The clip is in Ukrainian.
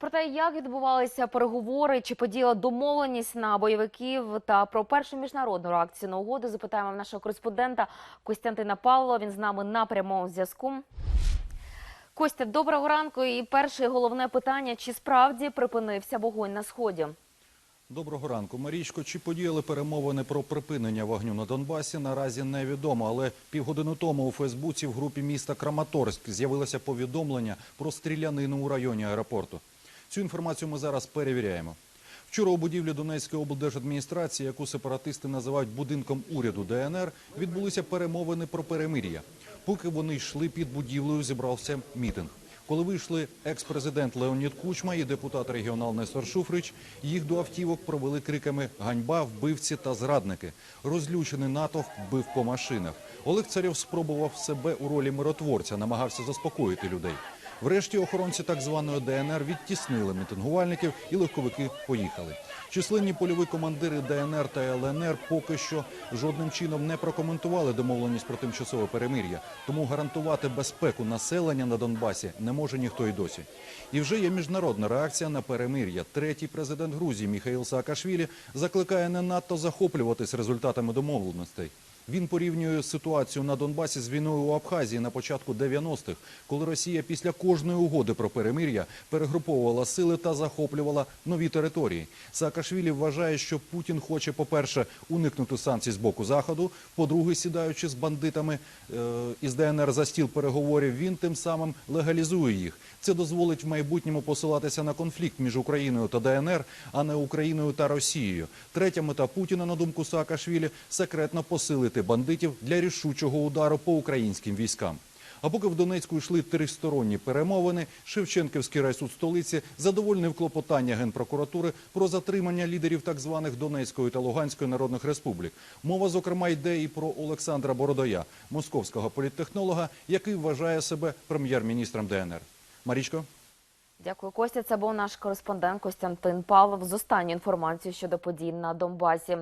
Про те, як відбувалися переговори, чи подіяла домовленість на бойовиків та про першу міжнародну реакцію на угоду, запитаємо в нашого кореспондента Костянтина Павлова. Він з нами на прямому зв'язку. Костя, доброго ранку. І перше головне питання: чи справді припинився вогонь на сході? Доброго ранку, Марічко. Чи подіяли перемовини про припинення вогню на Донбасі? Наразі невідомо, але півгодини тому у Фейсбуці в групі міста Краматорськ з'явилося повідомлення про стрілянину у районі аеропорту. Цю інформацію ми зараз перевіряємо. Вчора у будівлі Донецької облдержадміністрації, яку сепаратисти називають будинком уряду ДНР, відбулися перемовини про перемир'я. Поки вони йшли під будівлею, зібрався мітинг. Коли вийшли екс-президент Леонід Кучма і депутат регіонал Нестор Шуфрич, їх до автівок провели криками «Ганьба, вбивці та зрадники». Розлючений натовп бив по машинах. Олег Царьов спробував себе у ролі миротворця, намагався заспокоїти людей. Врешті охоронці так званої ДНР відтіснили мітингувальників і легковики поїхали. Численні польові командири ДНР та ЛНР поки що жодним чином не прокоментували домовленість про тимчасове перемир'я, тому гарантувати безпеку населення на Донбасі не може ніхто й досі. І вже є міжнародна реакція на перемир'я. Третій президент Грузії Міхаїл Саакашвілі закликає не надто захоплюватись результатами домовленостей. Він порівнює ситуацію на Донбасі з війною у Абхазії на початку 90-х, коли Росія після кожної угоди про перемир'я перегруповувала сили та захоплювала нові території. Саакашвілі вважає, що Путін хоче, по-перше, уникнути санкцій з боку Заходу, по-друге, сідаючи з бандитами е, із ДНР за стіл переговорів, він тим самим легалізує їх. Це дозволить в майбутньому посилатися на конфлікт між Україною та ДНР, а не Україною та Росією. Третя мета Путіна, на думку Саакашвілі, секретно посилити бандитів для рішучого удару по українським військам. А поки в Донецьку йшли тристоронні перемовини, Шевченківський райсуд столиці задовольнив клопотання Генпрокуратури про затримання лідерів так званих Донецької та Луганської народних республік. Мова, зокрема, йде і про Олександра Бородая, московського політтехнолога, який вважає себе прем'єр-міністром ДНР. Марічко? Дякую, Костя. Це був наш кореспондент Костянтин Павлов з останньою інформацією щодо подій на Донбасі.